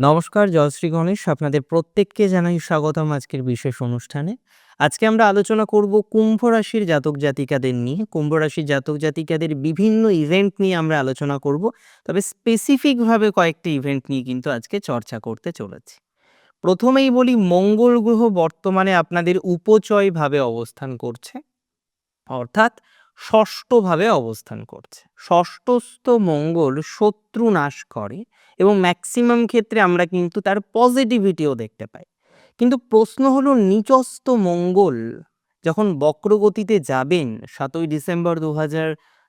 নমস্কার, জয়শ্রী গণেশ। আপনাদের প্রত্যেককে জানাই স্বাগতম আজকের বিশেষ অনুষ্ঠানে। আজকে আমরা আলোচনা করব কুম্ভ রাশির জাতক জাতিকাদের নিয়ে। কুম্ভ রাশির জাতক জাতিকাদের বিভিন্ন ইভেন্ট নিয়ে আমরা আলোচনা করব। তবে স্পেসিফিকভাবে কয়েকটি ইভেন্ট নিয়ে কিন্তু আজকে চর্চা করতে চলেছি। প্রথমেই বলি, মঙ্গল গ্রহ বর্তমানে আপনাদের উপচয়ভাবে অবস্থান করছে। অর্থাৎ ষষ্ঠভাবে অবস্থান করছে। ষষ্ঠস্থ মঙ্গল শত্রু নাশ করে এবং ম্যাক্সিমাম ক্ষেত্রে আমরা কিন্তু তার পজিটিভিটিও দেখতে পাই। কিন্তু প্রশ্ন হলো নিচস্থ মঙ্গল যখন বক্রগতিতে যাবেন সাতই ডিসেম্বর দু হাজার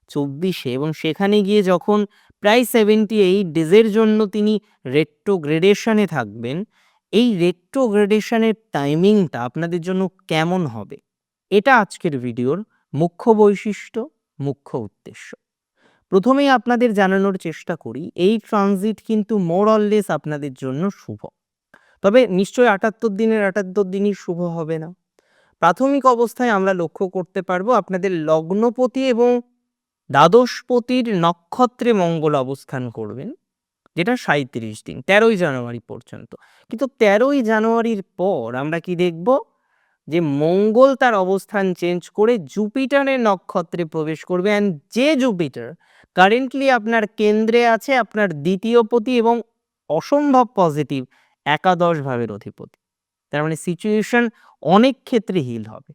চব্বিশে এবং সেখানে গিয়ে যখন প্রায় সেভেন্টি এইট ডেজের জন্য তিনি রেট্রোগ্রেডেশনে থাকবেন, এই রেট্রোগ্রেডেশনের টাইমিংটা আপনাদের জন্য কেমন হবে? এটা আজকের ভিডিওর মুখ্য বৈশিষ্ট্য, মুখ্য উদ্দেশ্য। প্রথমেই আপনাদের জানানোর চেষ্টা করি, এই ট্রানজিট কিন্তু মোর অললেস আপনাদের জন্য শুভ। তবে নিশ্চয়ই আটাত্তর দিনের আটাত্তর দিনই শুভ হবে না। প্রাথমিক অবস্থায় আমরা লক্ষ্য করতে পারব আপনাদের লগ্নপতি এবং দ্বাদশপতির নক্ষত্রে মঙ্গল অবস্থান করবেন, যেটা সাঁত্রিশ দিন, তেরোই জানুয়ারি পর্যন্ত। কিন্তু তেরোই জানুয়ারির পর আমরা কি দেখব? যে মঙ্গল তার অবস্থান চেঞ্জ করে জুপিটারের নক্ষত্রে প্রবেশ করবে অ্যান্ড যে জুপিটার কারেন্টলি আপনার কেন্দ্রে আছে, আপনার দ্বিতীয় পতি এবং অসম্ভব পজিটিভ একাদশ ভাবের অধিপতি। তার মানে সিচুয়েশন অনেক ক্ষেত্রে হিল হবে।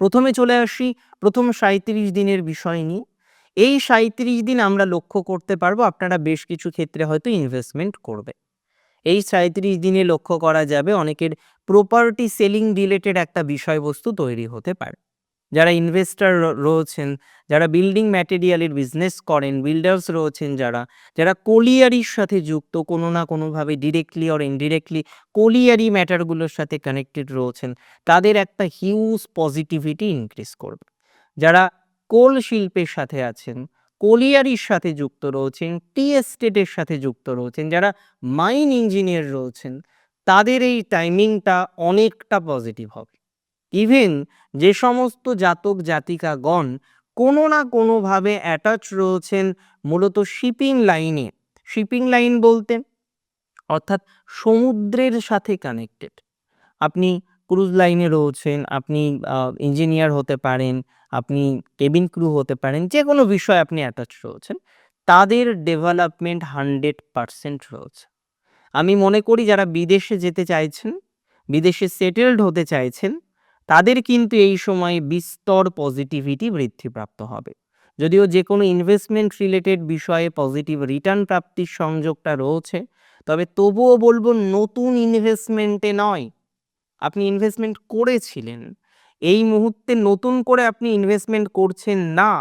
প্রথমে চলে আসি, প্রথম সাঁত্রিশ দিনের বিষয় নিয়ে। এই সাঁত্রিশ দিন আমরা লক্ষ্য করতে পারব, আপনারা বেশ কিছু ক্ষেত্রে হয়তো ইনভেস্টমেন্ট করবে। এই সাঁত্রিশ দিনে লক্ষ্য করা যাবে, অনেকের প্রপার্টি সেলিং রিলেটেড একটা বিষয়বস্তু তৈরি হতে পারে। যারা ইনভেস্টর রয়েছেন, যারা বিল্ডিং ম্যাটেরিয়ালের বিজনেস করেন বিল্ডার্স রয়েছেন যারা যারা কোলিয়ারির সাথে যুক্ত, কোনো না কোনোভাবে ডিরেক্টলি অর ইনডিরেক্টলি কোলিয়ারি ম্যাটারগুলোর সাথে কানেক্টেড রয়েছেন, তাদের একটা হিউজ পজিটিভিটি ইনক্রিজ করবে। যারা কোল শিল্পের সাথে আছেন কোলিয়ারির সাথে যুক্ত রয়েছেন টি এস্টেটের সাথে যুক্ত রয়েছেন, যারা মাইন ইঞ্জিনিয়ার রয়েছেন তাদের এই টাইমিংটা অনেকটা পজিটিভ হবে। ইভেন যে সমস্ত জাতক জাতিকাগণ কোনো না কোনোভাবে অ্যাটাচ রয়েছেন মূলত শিপিং লাইনে শিপিং লাইন বলতে অর্থাৎ সমুদ্রের সাথে কানেক্টেড আপনি ক্রুজ লাইনে রয়েছেন, আপনি ইঞ্জিনিয়ার হতে পারেন, আপনি কেবিন ক্রু হতে পারেন যে কোনো বিষয়ে আপনি অ্যাটাচ রয়েছেন, তাদের ডেভেলপমেন্ট হান্ড্রেড পারসেন্ট রয়েছে। আমি মনে করি যারা বিদেশে যেতে চাইছেন, বিদেশে সেটেলড হতে চাইছেন, তাদের কিন্তু এই সময় বিস্তর পজিটিভিটি বৃদ্ধিপ্রাপ্ত হবে। যদিও যে কোনো ইনভেস্টমেন্ট রিলেটেড বিষয়ে পজিটিভ রিটার্ন প্রাপ্তির সংযোগটা রয়েছে, তবে তবুও বলব নতুন ইনভেস্টমেন্টে নয়। আপনি ইনভেস্টমেন্ট করেছিলেন, এই মুহূর্তে নতুন করে আপনি ইনভেস্টমেন্ট করছেন না।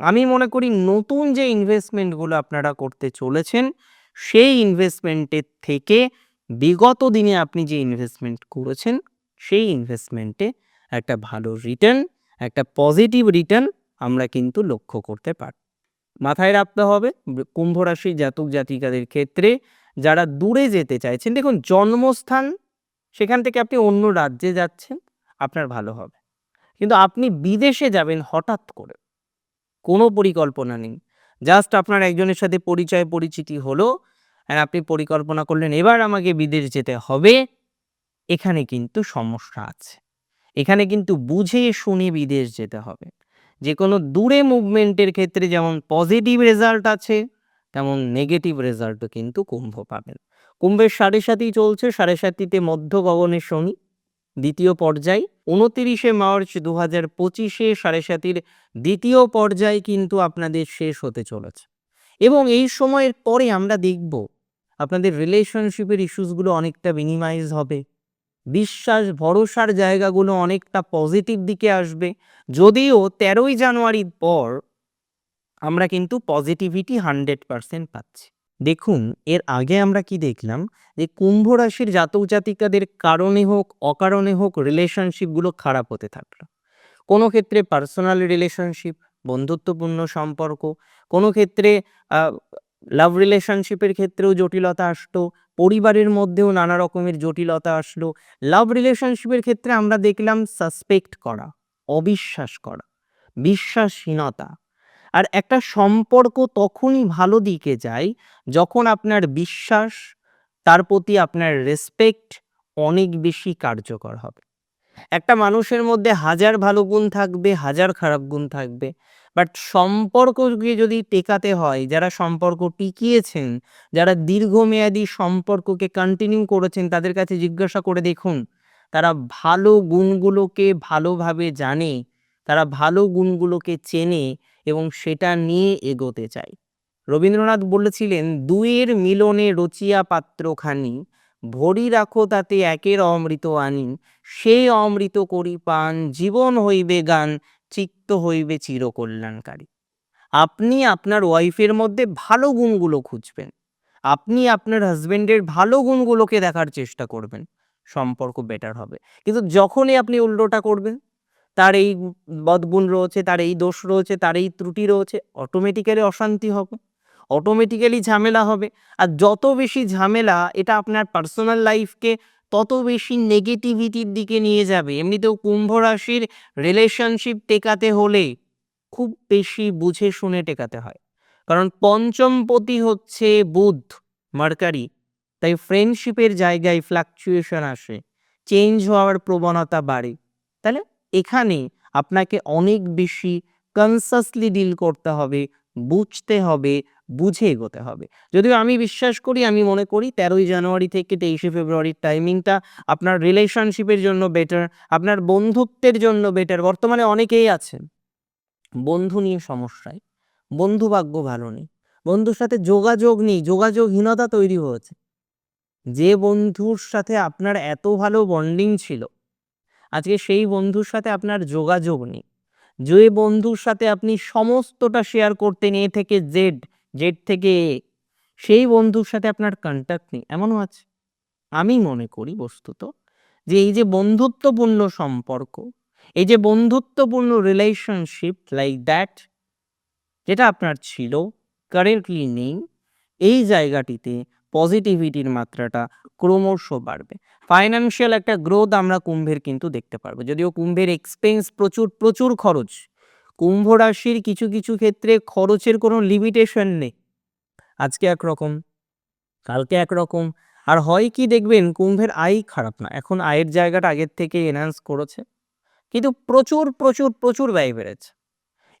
আমি মনে করি নতুন যে ইনভেস্টমেন্টগুলো আপনারা করতে চলেছেন সেই ইনভেস্টমেন্টের থেকে বিগত দিনে আপনি যে ইনভেস্টমেন্ট করেছেন, সেই ইনভেস্টমেন্টে একটা ভালো রিটার্ন একটা পজিটিভ রিটার্ন আমরা কিন্তু লক্ষ্য করতে পারি, মাথায় রাখতে হবে কুম্ভ রাশির জাতক জাতিকাদের ক্ষেত্রে যারা দূরে যেতে চাইছেন, দেখুন জন্মস্থান সেখান থেকে আপনি অন্য রাজ্যে যাচ্ছেন, আপনার ভালো হবে। কিন্তু আপনি বিদেশে যাবেন হঠাৎ করে, কোনো পরিকল্পনা নেই। জাস্ট আপনার একজনের সাথে পরিচয়, পরিচিতি হলো আর আপনি পরিকল্পনা করলেন, এবার আমাকে বিদেশ যেতে হবে। এখানে কিন্তু সমস্যা আছে। এখানে কিন্তু বুঝে শুনে বিদেশ যেতে হবে। যে কোনো দূরে মুভমেন্টের ক্ষেত্রে যেমন পজিটিভ রেজাল্ট আছে, তেমন নেগেটিভ রেজাল্টও কিন্তু কুম্ভ পাবেন। কুম্ভের সাড়ে সাতই চলছে, সাড়ে সাতিতে মধ্য গগনের শনি। দ্বিতীয় পর্যায়, উনতিরিশে মার্চ দু হাজার পঁচিশে সাড়ে সাতির দ্বিতীয় পর্যায় কিন্তু আপনাদের শেষ হতে চলেছে। এবং এই সময়ের পরে আমরা দেখব আপনাদের রিলেশনশিপের ইস্যুসগুলো অনেকটা মিনিমাইজ হবে। বিশ্বাস, ভরসার জায়গাগুলো অনেকটা পজিটিভ দিকে আসবে। যদিও তেরোই জানুয়ারির পর আমরা কিন্তু পজিটিভিটি হান্ড্রেড পারসেন্ট পাচ্ছি। দেখুন, এর আগে আমরা কি দেখলাম? যে কুম্ভ রাশির জাতক জাতিকাদের কারণে হোক, অকারণে হোক রিলেশনশিপগুলো খারাপ হতে থাকল। কোনো ক্ষেত্রে পার্সোনাল রিলেশনশিপ বন্ধুত্বপূর্ণ সম্পর্ক, কোনো ক্ষেত্রে লাভ রিলেশনশিপের ক্ষেত্রেও জটিলতা আসতো পরিবারের মধ্যেও নানা রকমের জটিলতা আসলো। লাভ রিলেশনশিপের ক্ষেত্রে আমরা দেখলাম সাসপেক্ট করা, অবিশ্বাস করা, বিশ্বাসহীনতা। আর একটা সম্পর্ক তখনই ভালো দিকে যায় যখন আপনার বিশ্বাস, তার প্রতি আপনার রেসপেক্ট অনেক বেশি কার্যকর হবে। একটা মানুষের মধ্যে হাজার ভালো গুণ থাকবে, হাজার খারাপ গুণ থাকবে বাট সম্পর্ককে যদি টেকাতে হয়, যারা সম্পর্ক টিকিয়েছেন, যারা দীর্ঘমেয়াদী সম্পর্ককে কন্টিনিউ করেছেন, তাদের কাছে জিজ্ঞাসা করে দেখুন, তারা ভালো গুণগুলোকে ভালোভাবে জানে, তারা ভালো গুণগুলোকে চেনে এবং সেটা নিয়ে এগোতে চাই। রবীন্দ্রনাথ বলেছিলেন, দুইয়ের মিলনে রচিয়া পাত্রখানি, ভরি রাখো তাতে একের অমৃত আনি সেই অমৃত করি পান, জীবন হইবে গান, চিত্ত হইবে চিরকল্যাণকারী। আপনি আপনার ওয়াইফের মধ্যে ভালো গুণগুলো খুঁজবেন। আপনি আপনার হাজবেন্ডের ভালো গুণগুলোকে দেখার চেষ্টা করবেন। সম্পর্ক বেটার হবে। কিন্তু যখনই আপনি উল্টোটা করবেন তার এই বদগুণ রয়েছে, তার এই দোষ রয়েছে, তার এই ত্রুটি রয়েছে অটোমেটিক্যালি অশান্তি হবে অটোমেটিক্যালি ঝামেলা হবে। আর যত বেশি ঝামেলা, এটা আপনার পার্সোনাল লাইফকে তত বেশি নেগেটিভিটির দিকে নিয়ে যাবে। এমনিতেও কুম্ভ রাশির রিলেশনশিপ টেকাতে হলে খুব বেশি বুঝে শুনে টেকাতে হয়। কারণ পঞ্চমপতি হচ্ছে বুধ, মার্কারি। তাই ফ্রেন্ডশিপের জায়গায় ফ্লাকচুয়েশন আসে চেঞ্জ হওয়ার প্রবণতা বাড়ে। তাহলে এখানে আপনাকে অনেক বেশি কনসাসলি ডিল করতে হবে, বুঝতে হবে, বুঝে এগোতে হবে। যদিও আমি বিশ্বাস করি, আমি মনে করি তেরোই জানুয়ারি থেকে তেইশে ফেব্রুয়ারির টাইমিংটা আপনার রিলেশনশিপের জন্য বেটার আপনার বন্ধুত্বের জন্য বেটার বর্তমানে অনেকেই আছেন, বন্ধু নিয়ে সমস্যায়, বন্ধু ভাগ্য ভালো নেই, বন্ধুর সাথে যোগাযোগ নেই, যোগাযোগহীনতা তৈরি হয়েছে। যে বন্ধুর সাথে আপনার এত ভালো বন্ডিং ছিল আজকে সেই বন্ধুর সাথে আপনার যোগাযোগ নেই। যে বন্ধুর সাথে আপনি সমস্তটা শেয়ার করতেন এ থেকে জেড জেড থেকে এ সেই বন্ধুর সাথে আপনার কন্ট্যাক্ট নেই। এমনও আছে। আমি মনে করি বস্তুত যে এই যে বন্ধুত্বপূর্ণ সম্পর্ক, এই যে বন্ধুত্বপূর্ণ রিলেশনশিপ লাইক দ্যাট যেটা আপনার ছিল কারেন্টলি নেই, এই জায়গাটিতে পজিটিভিটির মাত্রাটা ক্রমশ বাড়বে। ফাইন্যান্সিয়াল একটা গ্রোথ আমরা কুম্ভের কিন্তু দেখতে পারব। যদিও কুম্ভের এক্সপেন্স প্রচুর প্রচুর খরচ, কুম্ভ রাশির কিছু কিছু ক্ষেত্রে খরচের কোনো লিমিটেশন নেই। আজকে একরকম, কালকে একরকম। আর হয় কি দেখবেন, কুম্ভের আয় খারাপ না। এখন আয়ের জায়গাটা আগের থেকে এনহান্স করেছে। কিন্তু প্রচুর প্রচুর প্রচুর ব্যয় বেড়েছে।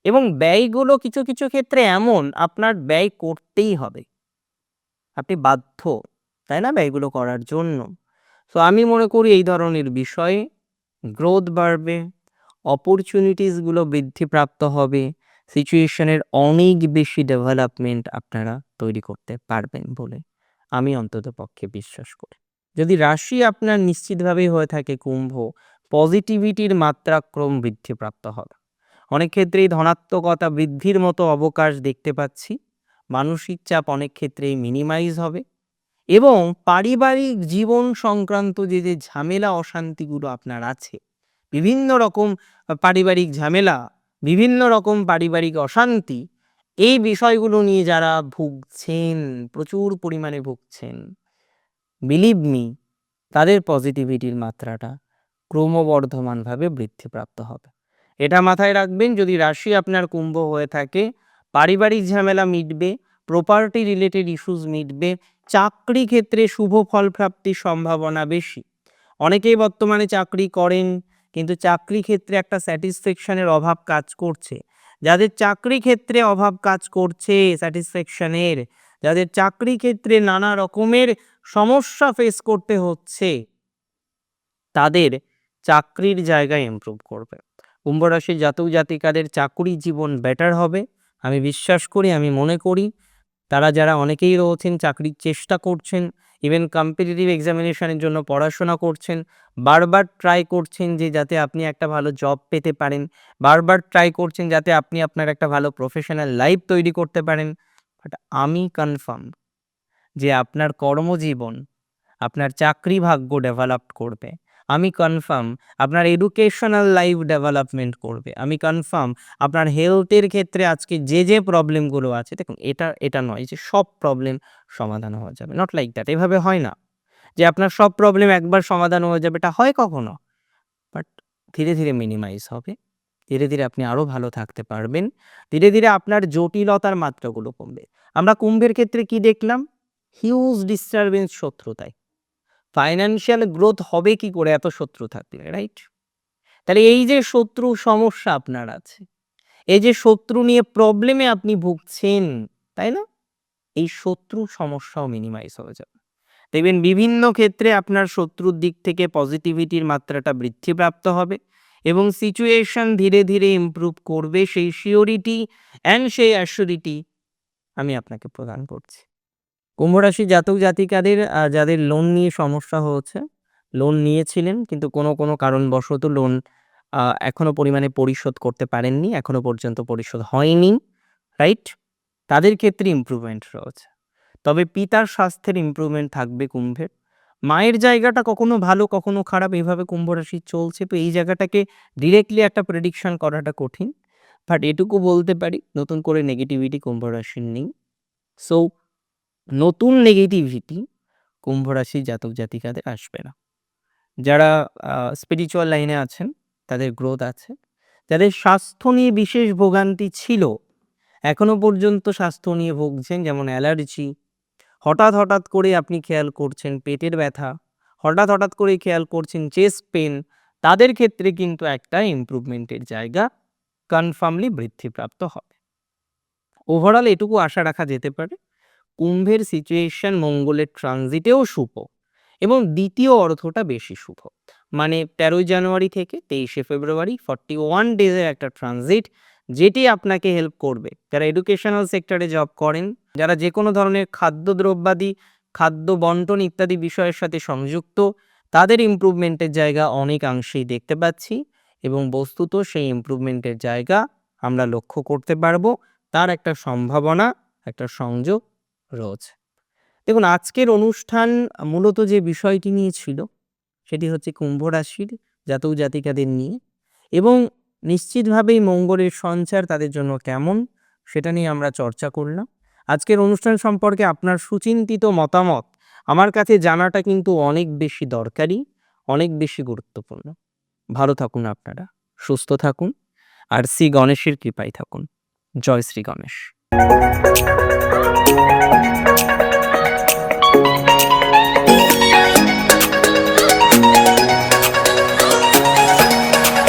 এবং ব্যয়গুলো কিছু কিছু ক্ষেত্রে এমন, আপনার ব্যয় করতেই হবে। আপনি বাধ্য, তাই না, ব্যয়গুলো করার জন্য? তো আমি মনে করি এই ধরনের বিষয়ে গ্রোথ বাড়বে অপরচুনিটিসগুলো বৃদ্ধিপ্রাপ্ত হবে সিচুয়েশনের অনেক বেশি ডেভেলপমেন্ট আপনারা তৈরি করতে পারবেন বলে আমি অন্তত পক্ষে বিশ্বাস করি। যদি রাশি আপনার নিশ্চিতভাবেই হয়ে থাকে কুম্ভ পজিটিভিটির মাত্রা ক্রম বৃদ্ধিপ্রাপ্ত হবে। অনেক ক্ষেত্রেই ধনাত্মকতা বৃদ্ধির মতো অবকাশ দেখতে পাচ্ছি। মানসিক চাপ অনেক ক্ষেত্রেই মিনিমাইজ হবে এবং পারিবারিক জীবন সংক্রান্ত যে যে ঝামেলা, অশান্তিগুলো আপনার আছে, বিভিন্ন রকম পারিবারিক ঝামেলা, বিভিন্ন রকম পারিবারিক অশান্তি, এই বিষয়গুলো নিয়ে যারা ভুগছেন, প্রচুর পরিমাণে ভুগছেন বিলিভ মি তাদের পজিটিভিটির মাত্রাটা ক্রমবর্ধমানভাবে বৃদ্ধিপ্রাপ্ত হবে। এটা মাথায় রাখবেন, যদি রাশি আপনার কুম্ভ হয়ে থাকে পারিবারিক ঝামেলা মিটবে প্রপার্টি রিলেটেড ইস্যুস মিটবে, চাকরি ক্ষেত্রে শুভ ফল প্রাপ্তির সম্ভাবনা বেশি। অনেকেই বর্তমানে চাকরি করেন, কিন্তু চাকরি ক্ষেত্রে একটা স্যাটিসফ্যাকশনের অভাব কাজ করছে। যাদের চাকরি ক্ষেত্রে অভাব কাজ করছে স্যাটিসফ্যাকশনের যাদের চাকরি ক্ষেত্রে নানা রকমের সমস্যা ফেস করতে হচ্ছে, তাদের চাকরির জায়গায় ইমপ্রুভ করবে। কুম্ভ রাশির জাতক জাতিকাদের চাকরি জীবন বেটার হবে। আমি বিশ্বাস করি, আমি মনে করি, তারা যারা অনেকেই রয়েছেন, চাকরির চেষ্টা করছেন ইভেন কম্পিটিটিভ এক্সামিনেশনের জন্য পড়াশোনা করছেন, বারবার ট্রাই করছেন যে যাতে আপনি একটা ভালো জব পেতে পারেন, বারবার ট্রাই করছেন যাতে আপনি আপনার একটা ভালো প্রফেশনাল লাইফ তৈরি করতে পারেন। বাট আমি কনফার্ম যে আপনার কর্মজীবন, আপনার চাকরি ভাগ্য ডেভেলপ করবে। আমি কনফার্ম আপনার এডুকেশনাল লাইফ ডেভেলপমেন্ট করবে। আমি কনফার্ম আপনার হেলথের ক্ষেত্রে আজকে যে যে প্রবলেমগুলো আছে, দেখুন, এটা এটা নয় যে, সব প্রবলেম সমাধান হয়ে যাবে। নট লাইক দ্যাট এভাবে হয় না। যে, আপনার সব প্রবলেম একবার সমাধান হয়ে যাবে, এটা হয় কখনো? বাট ধীরে ধীরে মিনিমাইজ হবে। ধীরে ধীরে আপনি আরও ভালো থাকতে পারবেন। ধীরে ধীরে আপনার জটিলতার মাত্রাগুলো কমবে। আমরা কুম্ভের ক্ষেত্রে কি দেখলাম? হিউজ ডিস্টারবেন্স শত্রুতায়। ফাইন্যান্সিয়াল গ্রোথ হবে কি করে? এত শত্রু থাকলে রাইট তাহলে এই যে শত্রু সমস্যা আপনার আছে, এই যে শত্রু নিয়ে প্রবলেমে আপনি ভুগছেন, তাই না? এই শত্রু সমস্যাও মিনিমাইজ হয়ে যাবে। দেখবেন বিভিন্ন ক্ষেত্রে আপনার শত্রুর দিক থেকে পজিটিভিটির মাত্রাটা বৃদ্ধিপ্রাপ্ত হবে এবং সিচুয়েশন ধীরে ধীরে ইমপ্রুভ করবে, সেই শিওরিটি অ্যান্ড সেই অ্যাসিওরিটি আমি আপনাকে প্রদান করছি। কুম্ভ রাশি জাতক জাতিকাদের যাদের লোন নিয়ে সমস্যা হচ্ছে লোন নিয়েছিলেন কিন্তু কোনো কোনো কারণবশত লোন আহ, এখনও পরিমাণে পরিশোধ করতে পারেননি এখনও পর্যন্ত পরিশোধ হয়নি রাইট তাদের ক্ষেত্রে ইমপ্রুভমেন্ট রয়েছে। তবে পিতার স্বাস্থ্যের ইমপ্রুভমেন্ট থাকবে কুম্ভের। মায়ের জায়গাটা কখনো ভালো কখনো খারাপ এইভাবে কুম্ভ রাশি চলছে তো এই জায়গাটাকে ডিরেক্টলি একটা প্রেডিকশন করাটা কঠিন। বাট এটুকু বলতে পারি নতুন করে নেগেটিভিটি কুম্ভ রাশির নেই। সো নতুন নেগেটিভিটি কুম্ভ রাশির জাতক জাতিকাদের আসবে না। যারা স্পিরিচুয়াল লাইনে আছেন, তাদের গ্রোথ আছে। যাদের স্বাস্থ্য নিয়ে বিশেষ ভোগান্তি ছিল, এখনও পর্যন্ত স্বাস্থ্য নিয়ে ভুগছেন, যেমন অ্যালার্জি হঠাৎ হঠাৎ করে আপনি খেয়াল করছেন পেটের ব্যথা, হঠাৎ হঠাৎ করে খেয়াল করছেন চেস্ট পেন তাদের ক্ষেত্রে কিন্তু একটা ইমপ্রুভমেন্টের জায়গা কনফার্মলি বৃদ্ধিপ্রাপ্ত হবে। ওভারঅল এটুকু আশা রাখা যেতে পারে। কুম্ভের সিচুয়েশন মঙ্গলের ট্রানজিটেও শুভ এবং দ্বিতীয় অর্থটা বেশি শুভ। মানে তেরোই জানুয়ারি থেকে তেইশে ফেব্রুয়ারি ফর্টি ওয়ান ডেজের একটা ট্রানজিট যেটি আপনাকে হেল্প করবে। যারা এডুকেশনাল সেক্টরে জব করেন, যারা যে কোনো ধরনের খাদ্যদ্রব্যাদি, খাদ্য বন্টন ইত্যাদি বিষয়ের সাথে সংযুক্ত, তাদের ইমপ্রুভমেন্টের জায়গা অনেকাংশেই দেখতে পাচ্ছি এবং বস্তুত সেই ইমপ্রুভমেন্টের জায়গা আমরা লক্ষ্য করতে পারব। তার একটা সম্ভাবনা, একটা সংযোগ রয়েছে দেখুন, আজকের অনুষ্ঠান মূলত যে বিষয়টি নিয়ে ছিল, সেটি হচ্ছে কুম্ভ রাশির জাতক জাতিকাদের নিয়ে এবং নিশ্চিতভাবেই মঙ্গলের সঞ্চার তাদের জন্য কেমন, সেটা নিয়ে আমরা চর্চা করলাম। আজকের অনুষ্ঠান সম্পর্কে আপনার সুচিন্তিত মতামত আমার কাছে জানাটা কিন্তু অনেক বেশি দরকারি, অনেক বেশি গুরুত্বপূর্ণ। ভালো থাকুন আপনারা, সুস্থ থাকুন, আর শ্রী গণেশের কৃপায় থাকুন। জয় শ্রী গণেশ। Música